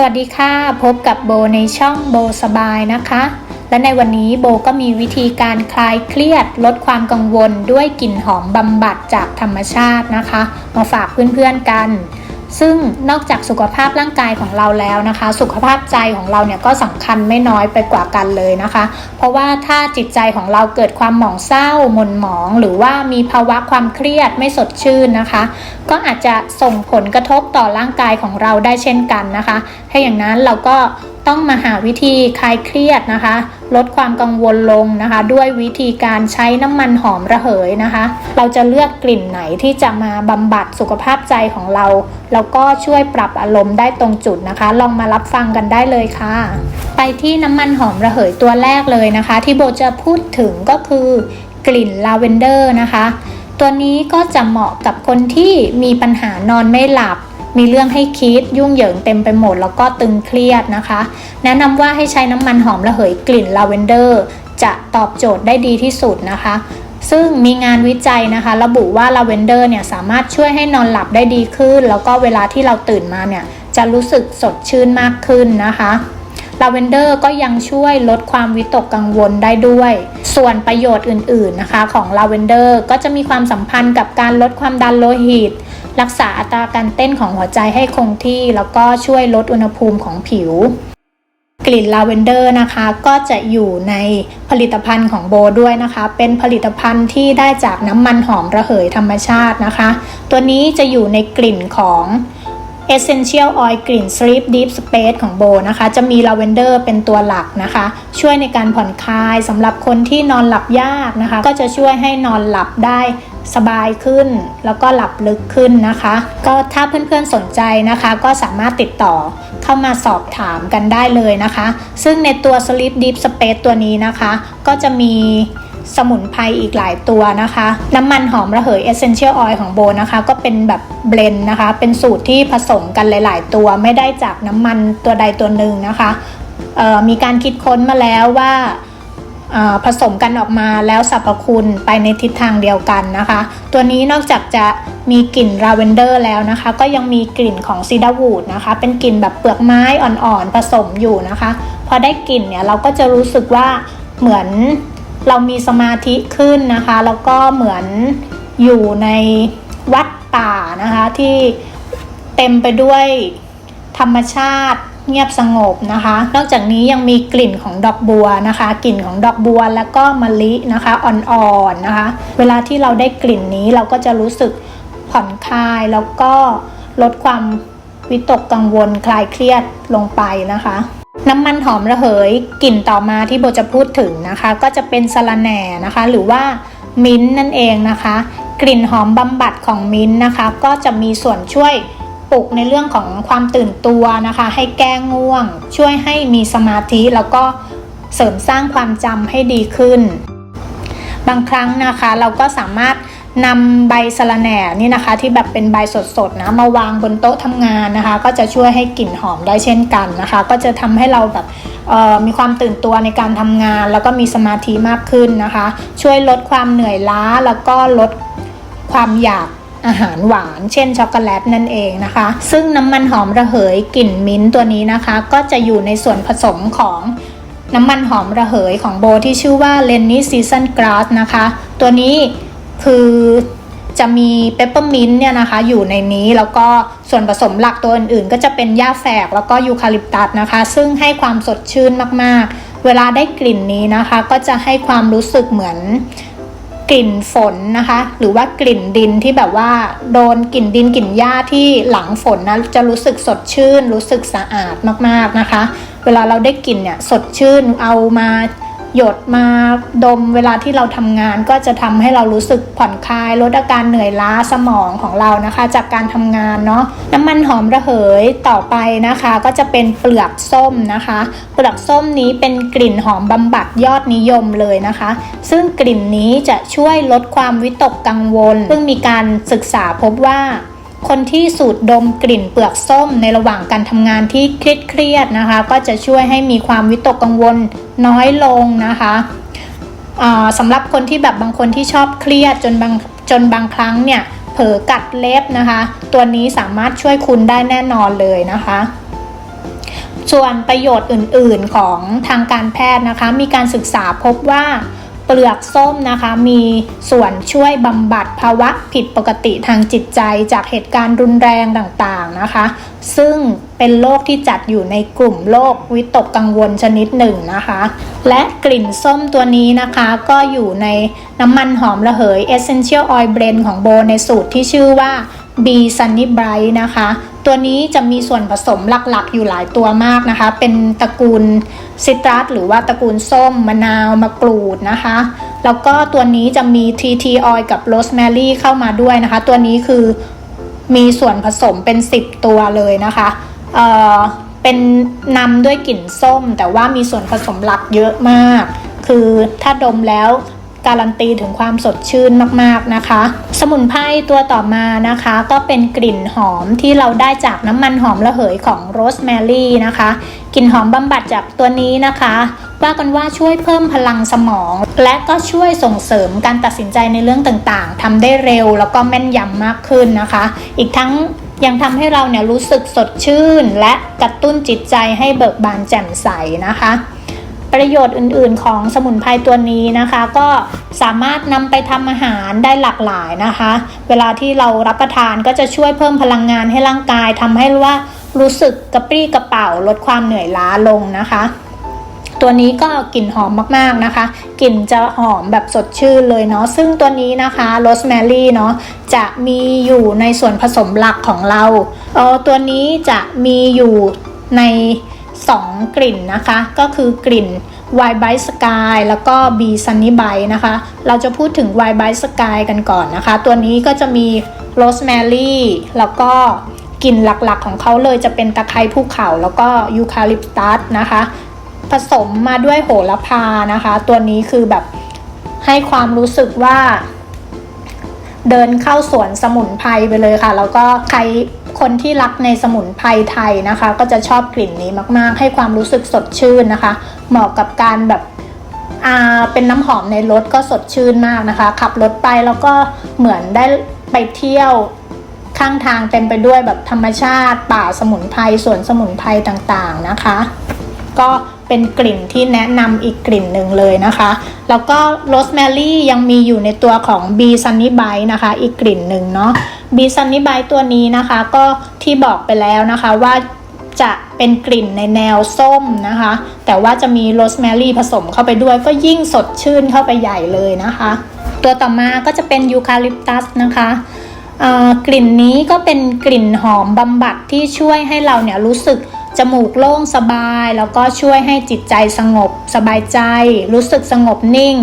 สวัสดีค่ะ พบกับโบในช่องโบสบายนะคะ และในวันนี้โบก็มีวิธีการคลายเครียด ลดความกังวลด้วยกลิ่นหอมบำบัดจากธรรมชาตินะคะ มาฝากเพื่อนๆกัน ซึ่งนอกจากสุขภาพร่างกายของเราแล้วนะคะ สุขภาพใจของเราเนี่ยก็สำคัญไม่น้อยไปกว่ากันเลยนะคะ เพราะว่าถ้าจิตใจของเราเกิดความหมองเศร้าหม่นหมอง หรือว่ามีภาวะความเครียดไม่สดชื่นนะคะ ก็อาจจะส่งผลกระทบต่อร่างกายของเราได้เช่นกันนะคะ ถ้าอย่างนั้นเราก็ ต้องมาหาวิธีคลายเครียดนะคะ ลดความกังวลลงนะคะ ด้วยวิธีการใช้น้ำมันหอมระเหยนะคะ เราจะเลือกกลิ่นไหนที่จะมาบำบัดสุขภาพใจของเรา แล้วก็ช่วยปรับอารมณ์ได้ตรงจุดนะคะ ลองมารับฟังกันได้เลยค่ะ ไปที่น้ำมันหอมระเหยตัวแรกเลยนะคะ ที่โบจะพูดถึงก็คือกลิ่นลาเวนเดอร์นะคะ ตัวนี้ก็จะเหมาะกับคนที่มีปัญหานอนไม่หลับ มีเรื่องให้คิดยุ่งเหยิงเต็มไปหมดแล้วก็ตึงเครียดนะคะ แนะนำว่าให้ใช้น้ำมันหอมระเหยกลิ่นลาเวนเดอร์ จะตอบโจทย์ได้ดีที่สุดนะคะซึ่งมีงานวิจัยนะคะ ระบุว่าลาเวนเดอร์เนี่ยสามารถช่วยให้นอนหลับได้ดีขึ้น แล้วก็เวลาที่เราตื่นมาเนี่ยจะรู้สึกสดชื่นมากขึ้นนะคะลาเวนเดอร์ก็ยังช่วยลดความวิตกกังวลได้ด้วย ส่วนประโยชน์อื่นๆนะคะ ของลาเวนเดอร์ก็จะมีความสัมพันธ์กับการลดความดันโลหิต รักษาอัตราการเต้นของหัวใจให้คงที่ แล้วก็ช่วยลดอุณหภูมิของผิว กลิ่นลาเวนเดอร์นะคะก็จะอยู่ในผลิตภัณฑ์ของโบด้วยนะคะ เป็นผลิตภัณฑ์ที่ได้จากน้ำมันหอมระเหยธรรมชาตินะคะ ตัวนี้จะอยู่ในกลิ่นของ Essential Oil กลิ่น Sleep Deep Space ของโบนะคะ จะมีลาเวนเดอร์เป็นตัวหลักนะคะ ช่วยในการผ่อนคลายสำหรับคนที่นอนหลับยากนะคะ ก็จะช่วยให้นอนหลับได้ สบายขึ้น แล้วก็หลับลึกขึ้นนะคะ ก็ถ้าเพื่อนๆสนใจนะคะ ก็สามารถติดต่อเข้ามาสอบถามกันได้เลยนะคะ ซึ่งในตัว Sleep Deep Space ตัวนี้นะคะ ก็จะมีสมุนไพรอีกหลายตัวนะคะ น้ำมันหอมระเหย Essential Oil ของโบนะคะ ก็เป็นแบบเบลนนะคะ เป็นสูตรที่ผสมกันหลาย ๆ ตัวไม่ได้จากน้ำมันตัวใดตัวหนึ่งนะคะมีการคิดค้นมาแล้วว่า ผสมกันออกมาแล้วสรรพคุณไปในทิศทางเดียวกันนะคะ ตัวนี้นอกจากจะมีกลิ่นลาเวนเดอร์แล้วนะคะ ก็ยังมีกลิ่นของซีดาวูดนะคะ เป็นกลิ่นแบบเปลือกไม้อ่อนๆผสมอยู่นะคะ พอได้กลิ่นเนี่ยเราก็จะรู้สึกว่าเหมือนเรามีสมาธิขึ้นนะคะ แล้วก็เหมือนอยู่ในวัดป่านะคะที่เต็มไปด้วยธรรมชาติ เงียบสงบนะคะ นอกจากนี้ยังมีกลิ่นของดอกบัวนะคะ กลิ่นของดอกบัวแล้วก็มะลินะคะอ่อนๆนะคะ เวลาที่เราได้กลิ่นนี้เราก็จะรู้สึกผ่อนคลายแล้วก็ลดความวิตกกังวลคลายเครียดลงไปนะคะน้ำมันหอมระเหยกลิ่นต่อมาที่โบจะพูดถึงนะคะ ก็จะเป็นสละแหน่นะคะ หรือว่ามิ้นนั่นเองนะคะ กลิ่นหอมบำบัดของมิ้นนะคะ ก็จะมีส่วนช่วย ปลุกในเรื่องของความตื่นตัวนะคะ ให้แก้ง่วง ช่วยให้มีสมาธิแล้วก็เสริมสร้างความจำให้ดีขึ้น บางครั้งนะคะเราก็สามารถนำใบสะระแหน่นี่นะคะ ที่แบบเป็นใบสดๆนะมาวางบนโต๊ะทำงานนะคะ ก็จะช่วยให้กลิ่นหอมได้เช่นกันนะคะ ก็จะทำให้เราแบบมีความตื่นตัวในการทำงาน แล้วก็มีสมาธิมากขึ้นนะคะ ช่วยลดความเหนื่อยล้าแล้วก็ลดความอยาก อาหารหวานเช่นช็อกโกแลตนั่นเองนะคะ ซึ่งน้ำมันหอมระเหยกลิ่นมิ้นตัวนี้นะคะ ก็จะอยู่ในส่วนผสมของน้ำมันหอมระเหยของโบที่ชื่อว่า Lenny Season Grass นะคะ ตัวนี้คือจะมีเปปเปอร์มินต์เนี่ยนะคะ อยู่ในนี้แล้วก็ส่วนผสมหลักตัวอื่นๆ ก็จะเป็นหญ้าแฝกแล้วก็ยูคาลิปตัสนะคะ ซึ่งให้ความสดชื่นมากๆ เวลาได้กลิ่นนี้นะคะ ก็จะให้ความรู้สึกเหมือน กลิ่นฝนนะคะ หรือว่ากลิ่นดินที่แบบว่า โดนกลิ่นดินกลิ่นหญ้าที่หลังฝนนะจะรู้สึกสดชื่น รู้สึกสะอาดมากๆนะคะ เวลาเราได้กลิ่นเนี่ยสดชื่นเอามา หยดมาดมเวลาที่เราทำงานก็จะทำให้เรารู้สึกผ่อนคลายลดอาการเหนื่อยล้าสมองของเรานะคะ จากการทำงานเนาะน้ำมันหอมระเหยต่อไปนะคะ ก็จะเป็นเปลือกส้มนะคะ เปลือกส้มนี้เป็นกลิ่นหอมบำบัดยอดนิยมเลยนะคะ ซึ่งกลิ่นนี้จะช่วยลดความวิตกกังวล ซึ่งมีการศึกษาพบว่า คนที่สูดดมกลิ่นเปลือกส้มในระหว่างการทำงานที่เครียดๆนะคะ ก็จะช่วยให้มีความวิตกกังวลน้อยลงนะคะสำหรับคนที่แบบบางคนที่ชอบเครียดจนบางจนบางครั้งเนี่ยเผลอกัดเล็บนะคะ ตัวนี้สามารถช่วยคุณได้แน่นอนเลยนะคะ ส่วนประโยชน์อื่นๆของทางการแพทย์นะคะ มีการศึกษาพบว่า เปลือกส้มนะคะ มีส่วนช่วยบำบัดภาวะผิดปกติทางจิตใจจากเหตุการณ์รุนแรงต่างๆนะคะ ซึ่งเป็นโรคที่จัดอยู่ในกลุ่มโรควิตกกังวลชนิดหนึ่งนะคะ และกลิ่นส้มตัวนี้นะคะ ก็อยู่ในน้ำมันหอมระเหย Essential Oil Blend ของโบในสูตรที่ชื่อว่า B Sunny Bright นะคะ ตัวนี้จะมีส่วนผสมหลักๆ อยู่หลายตัวมากนะคะ เป็นตระกูลซิตรัสหรือว่าตระกูลส้มมะนาวมะกรูดนะคะ แล้วก็ตัวนี้จะมี TT Oil กับโรสแมรี่เข้ามาด้วยนะคะ ตัวนี้คือมีส่วนผสมเป็น 10 ตัวเลยนะคะเอ่อเป็นนำด้วยกลิ่นส้ม แต่ว่ามีส่วนผสมหลักเยอะมาก คือถ้าดมแล้ว การันตีถึงความสดชื่นมากๆนะคะ สมุนไพรตัวต่อมานะคะ ก็เป็นกลิ่นหอมที่เราได้จากน้ำมันหอมระเหยของโรสแมรี่นะคะกลิ่นหอมบำบัดจากตัวนี้นะคะว่ากันว่าช่วยเพิ่มพลังสมอง และก็ช่วยส่งเสริมการตัดสินใจในเรื่องต่างๆทำได้เร็วแล้วก็แม่นยำมากขึ้นนะคะ อีกทั้งยังทำให้เราเนี่ยรู้สึกสดชื่น และกระตุ้นจิตใจให้เบิกบานแจ่มใสนะคะ ประโยชน์อื่นๆของสมุนไพรตัวนี้นะคะ ก็สามารถนำไปทำอาหารได้หลากหลายนะคะ เวลาที่เรารับประทานก็จะช่วยเพิ่มพลังงานให้ร่างกายทำให้ว่ารู้สึกกระปรี้กระเป๋าลดความเหนื่อยล้าลงนะคะ ตัวนี้ก็กลิ่นหอมมากๆนะคะ กลิ่นจะหอมแบบสดชื่นเลยเนาะซึ่งตัวนี้นะคะโรสแมรี่เนาะจะมีอยู่ในส่วนผสมหลักของเราเออตัวนี้จะมีอยู่ใน 2 กลิ่นนะคะ ก็คือกลิ่น White Bright Sky แล้วก็ B Sunny Bright นะคะ เราจะพูดถึง White Bright Sky กันก่อนนะคะ ตัวนี้ก็จะมี Rosemary แล้วก็กลิ่นหลักๆของเขาเลยจะเป็นตะไคร้ภูเขาแล้วก็ยูคาลิปตัสนะคะ ผสมมาด้วยโหระพานะคะ ตัวนี้คือแบบให้ความรู้สึกว่าเดินเข้าสวนสมุนไพรไปเลยค่ะ แล้วก็ใคร คนที่รักในสมุนไพรไทยนะคะ ก็จะชอบกลิ่นนี้มากๆ ให้ความรู้สึกสดชื่นนะคะ เหมาะกับการแบบเป็นน้ำหอมในรถก็สดชื่นมากนะคะ ขับรถไปแล้วก็เหมือนได้ไปเที่ยวข้างทางเต็มไปด้วยแบบธรรมชาติ ป่าสมุนไพรสวนสมุนไพรต่างๆนะคะ ก็ เป็นกลิ่นที่แนะนำอีกกลิ่นหนึ่งเลยนะคะ แล้วก็โรสแมรี่ยังมีอยู่ในตัวของ B Sunny b i t e นะคะ อีกกลิ่นหนึ่งเนาะ B Sunny b i t e ตัวนี้นะคะ ก็ที่บอกไปแล้วนะคะว่าจะเป็นกลิ่นในแนวส้มนะคะ แต่ว่าจะมีโรสแมรี่ผสมเข้าไปด้วย ก็ยิ่งสดชื่นเข้าไปใหญ่เลยนะคะ ตัวต่อมาก็จะเป็นยูคาลิปตัสนะคะกลิ่นนี้ก็เป็นกลิ่นหอมบำบัดที่ช่วยให้เราเนี่ยรู้สึก จมูกโล่งสบาย แล้วก็ช่วยให้จิตใจสงบ สบายใจ รู้สึกสงบนิ่ง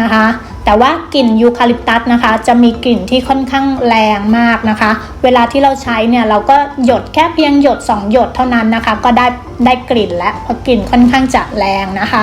นะคะ แต่ว่ากลิ่นยูคาลิปตัสนะคะ จะมีกลิ่นที่ค่อนข้างแรงมากนะคะ เวลาที่เราใช้เนี่ยเราก็หยดแค่เพียงหยด 2 หยดเท่านั้นนะคะ ก็ได้ได้กลิ่นแล้วเพราะกลิ่นค่อนข้างจะแรงนะคะ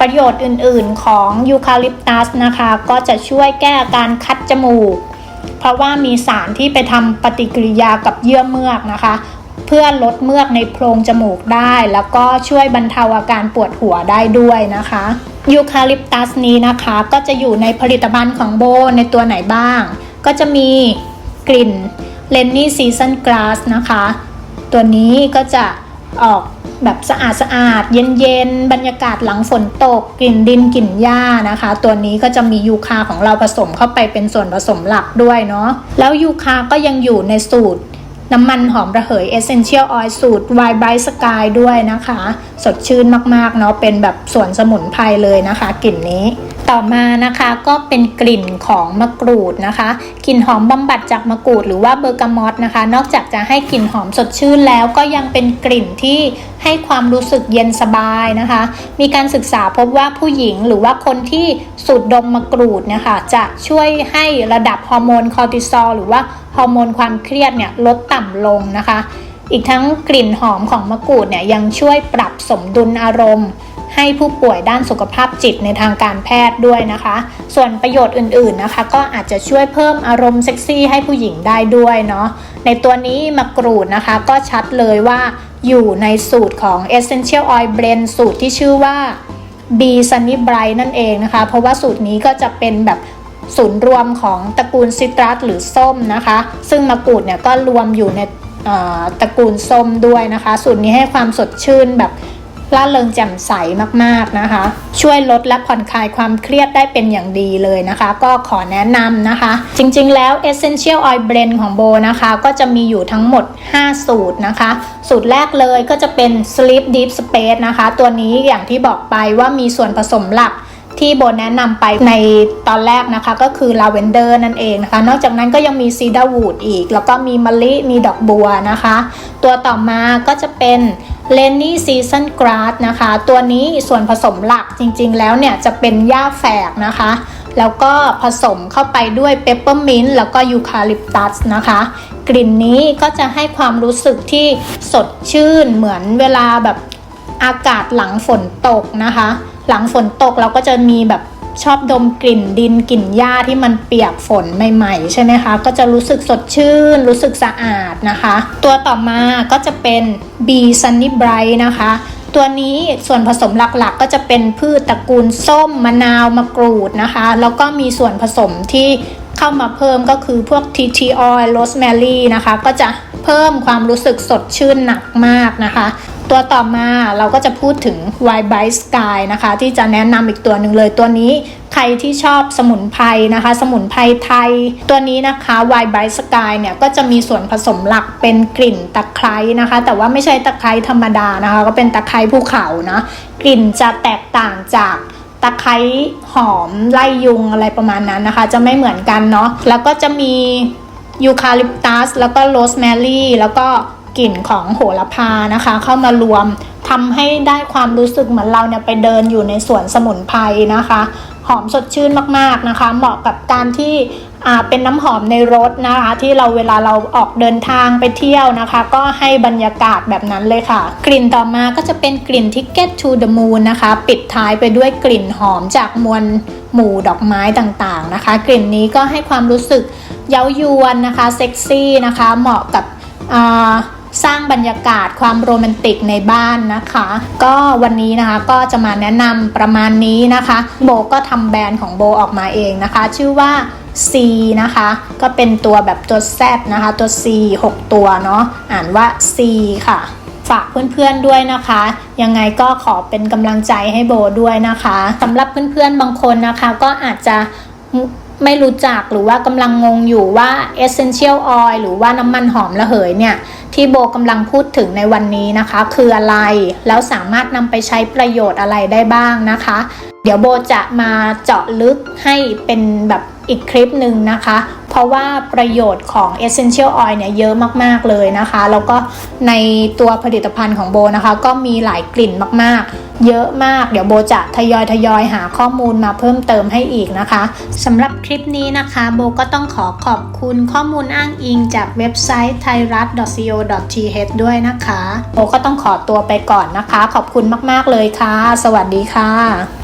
ประโยชน์อื่นๆของยูคาลิปตัสนะคะ ก็จะช่วยแก้อาการคัดจมูก เพราะว่ามีสารที่ไปทำปฏิกิริยากับเยื่อเมือกนะคะ เพื่อลดเมือกในโพรงจมูกได้ แล้วก็ช่วยบรรเทาอาการปวดหัวได้ด้วยนะคะยูคาลิปตัสนี้นะคะก็จะอยู่ในผลิตภัณฑ์ของโบในตัวไหนบ้าง ก็จะมีกลิ่นเลนนี่ซีซันก a าสนะคะ ตัวนี้ก็จะออกแบบสะอาดสะอาดเย็นๆ บรรยากาศหลังฝนตก กลิ่นดินกลิ่นหญ้านะคะ ตัวนี้ก็จะมียูคาของเราผสมเข้าไปเป็นส่วนผสมหลักด้วยเนาะแล้วยูคาก็ยังอยู่ในสูตร น้ำมันหอมระเหย Essential Oil สูตร w i Bright Sky ด้วยนะคะ สดชื่นมากๆเนาะเป็นแบบส่วนสมุนไพรเลยนะคะกลิ่นนี้ ต่อมานะคะก็เป็นกลิ่นของมะกรูดนะคะ กลิ่นหอมบำบัดจากมะกรูดหรือว่าเบอร์กามอตนะคะ นอกจากจะให้กลิ่นหอมสดชื่นแล้วก็ยังเป็นกลิ่นที่ให้ความรู้สึกเย็นสบายนะคะ มีการศึกษาพบว่าผู้หญิงหรือว่าคนที่สูดดมมะกรูดนี่ยค่ะจะช่วยให้ระดับฮอร์โมนคอร์ติซอลหรือว่าฮอร์โมนความเครียดเนี่ยลดต่ำลงนะคะ อีกทั้งกลิ่นหอมของมะกรูดเนี่ยยังช่วยปรับสมดุลอารมณ์ ให้ผู้ป่วยด้านสุขภาพจิตในทางการแพทย์ด้วยนะคะ ส่วนประโยชน์อื่นๆนะคะ ก็อาจจะช่วยเพิ่มอารมณ์เซ็กซี่ให้ผู้หญิงได้ด้วยเนาะในตัวนี้มะกรูดนะคะ ก็ชัดเลยว่าอยู่ในสูตรของ Essential Oil Blend สูตรที่ชื่อว่า B Sunny Bright นั่นเองนะคะ เพราะว่าสูตรนี้ก็จะเป็นแบบศูนย์รวมของตระกูลซิตรัสหรือส้มนะคะ ซึ่งมะกรูดเนี่ยก็รวมอยู่ในตระกูลส้มด้วยนะคะ สูตรนี้ให้ความสดชื่นแบบ ร่าเริงแจ่มใสมากๆนะคะ ช่วยลดและผ่อนคลายความเครียดได้เป็นอย่างดีเลยนะคะ ก็ขอแนะนำนะคะ จริงๆแล้ว Essential Oil Blend ของโบนะคะ ก็จะมีอยู่ทั้งหมด 5 สูตรนะคะ สูตรแรกเลยก็จะเป็น Sleep Deep Space นะคะ ตัวนี้อย่างที่บอกไปว่ามีส่วนผสมหลักที่โบแนะนำไปในตอนแรกนะคะ ก็คือลาเวนเดอร์นั่นเองนะคะ นอกจากนั้นก็ยังมีซีดาร์วูดอีก แล้วก็มีมะลิมีดอกบัวนะคะ ตัวต่อมาก็จะเป็น เลนนี่ซีซันกราสนะคะ ตัวนี้ส่วนผสมหลักจริงๆ แล้วเนี่ยจะเป็นหญ้าแฝกนะคะ แล้วก็ผสมเข้าไปด้วยเปปเปอร์มินต์แล้วก็ยูคาลิปตัสนะคะ กลิ่นนี้ก็จะให้ความรู้สึกที่สดชื่นเหมือนเวลาแบบอากาศหลังฝนตกนะคะ หลังฝนตกเราก็จะมีแบบ ชอบดมกลิ่นดินกลิ่นหญ้าที่มันเปียกฝนใหม่ๆ ใช่ไหมคะ ก็จะรู้สึกสดชื่น รู้สึกสะอาดนะคะ ตัวต่อมาก็จะเป็น B Sunny Bright นะคะ ตัวนี้ส่วนผสมหลักๆก็จะเป็นพืชตระกูลส้มมะนาวมะกรูดนะคะ แล้วก็มีส่วนผสมที่เข้ามาเพิ่มก็คือพวก tea tree oil rosemary นะคะ ก็จะเพิ่มความรู้สึกสดชื่นหนักมากนะคะ ตัวต่อมาเราก็จะพูดถึง White Bright Sky นะคะ ที่จะแนะนำอีกตัวหนึ่งเลยตัวนี้ใครที่ชอบสมุนไพรนะคะ สมุนไพรไทย ตัวนี้นะคะ White Bright Sky เนี่ยก็จะมีส่วนผสมหลักเป็นกลิ่นตะไคร้นะคะ แต่ว่าไม่ใช่ตะไคร้ธรรมดานะคะ ก็เป็นตะไคร้ภูเขานะ กลิ่นจะแตกต่างจากตะไคร้หอมไล่ยุงอะไรประมาณนั้นนะคะ จะไม่เหมือนกันเนาะแล้วก็จะมียูคาลิปตัสแล้วก็โรสแมรี่แล้วก็ กลิ่นของโหระพานะคะ เข้ามารวมทำให้ได้ความรู้สึกเหมือนเราเนี่ยไปเดินอยู่ในสวนสมุนไพรนะคะ หอมสดชื่นมากๆนะคะ เหมาะกับการที่เป็นน้ำหอมในรถนะคะ ที่เราเวลาเราออกเดินทางไปเที่ยวนะคะ ก็ให้บรรยากาศแบบนั้นเลยค่ะ กลิ่นต่อมาก็จะเป็นกลิ่น Ticket to the Moon นะคะ ปิดท้ายไปด้วยกลิ่นหอมจากมวลหมู่ดอกไม้ต่างๆนะคะ กลิ่นนี้ก็ให้ความรู้สึกเย้ายวนนะคะเซ็กซี่นะคะ เหมาะกับอ่า สร้างบรรยากาศความโรแมนติกในบ้านนะคะ ก็วันนี้นะคะก็จะมาแนะนำประมาณนี้นะคะ โบก็ทำแบรนด์ของโบออกมาเองนะคะ ชื่อว่า C นะคะ ก็เป็นตัวแบบตัว Z นะคะ ตัว C 6 ตัวเนาะอ่านว่า C ค่ะ ฝากเพื่อนๆด้วยนะคะ ยังไงก็ขอเป็นกำลังใจให้โบด้วยนะคะสำหรับเพื่อนๆบางคนนะคะ ก็อาจจะ ไม่รู้จักหรือว่ากำลังงงอยู่ว่า essential oil หรือว่าน้ำมันหอมระเหยเนี่ย ที่โบกำลังพูดถึงในวันนี้นะคะ คืออะไร แล้วสามารถนำไปใช้ประโยชน์อะไรได้บ้างนะคะ เดี๋ยวโบจะมาเจาะลึกให้เป็นแบบอีกคลิปหนึ่งนะคะ เพราะว่าประโยชน์ของ essential oil เนี่ยเยอะมาก ๆ เลยนะคะ แล้วก็ในตัวผลิตภัณฑ์ของโบนะคะ ก็มีหลายกลิ่นมากๆ เยอะมาก เดี๋ยวโบจะทยอยทยอยหาข้อมูลมาเพิ่มเติมให้อีกนะคะสำหรับคลิปนี้นะคะ โบก็ต้องขอขอบคุณข้อมูลอ้างอิงจากเว็บไซต์ thairat.co.th ด้วยนะคะ โบก็ต้องขอตัวไปก่อนนะคะ ขอบคุณมาก ๆ เลยค่ะ สวัสดีค่ะ